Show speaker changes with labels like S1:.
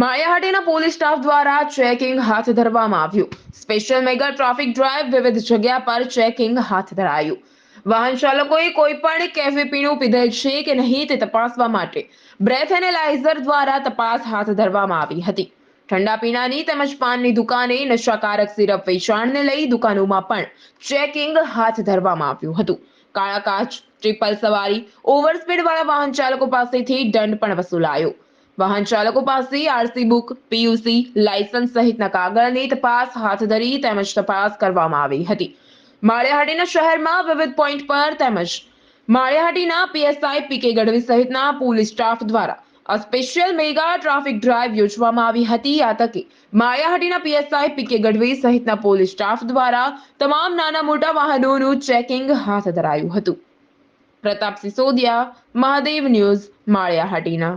S1: Maliya Hatina police staff દ્વારા checking હાથ ધરવામાં આવ્યું. સ્પેશિયલ મેગા ટ્રાફિક ડ્રાઈવ વિવિધ જગ્યા પર ચેકિંગ હાથ ધરાયું. વાહન ચાલકોએ કોઈ પણ કેફે પીણું પીધેલ છે કે નહીં તે તપાસવા માટે બ્રેથ એનેલાઇઝર દ્વારા તપાસ હાથ ધરવામાં આવી હતી. ઠંડા પીણાની તેમજ પાનની દુકાને નશાકારક સિરપ વેચાણને લઈ દુકાનોમાં પણ ચેકિંગ હાથ ધરવામાં આવ્યું હતું. કાળા કાચ, ટ્રિપલ સવારી ઓવરસ્પીડ વાળા વાહન ચાલકો પાસેથી દંડ પણ વસૂલાયો. વાહન ચાલકો પાસે આરસી બુક, પીયુસી, લાયસન્સ સહિતના કાગળની તપાસ હાથ ધરી તેમજ તપાસ કરવામાં આવી હતી. માળિયાહાટીના શહેરમાં વિવિધ પોઈન્ટ પર તેમજ માળિયાહાટીના પીએસઆઈ પીકે ગઢવી સહિતના પોલીસ સ્ટાફ દ્વારા આ સ્પેશિયલ મેગા ટ્રાફિક ડ્રાઈવ યોજવામાં આવી હતી. આ તકે માળિયાહાટીના પીએસઆઈ પીકે ગઢવી સહિતના પોલીસ સ્ટાફ દ્વારા તમામ નાના મોટા વાહનોનું ચેકિંગ હાથ ધરાયું હતું. પ્રતાપ સિસોદિયા મહાદેવ ન્યૂઝ, માળિયાહાટીના.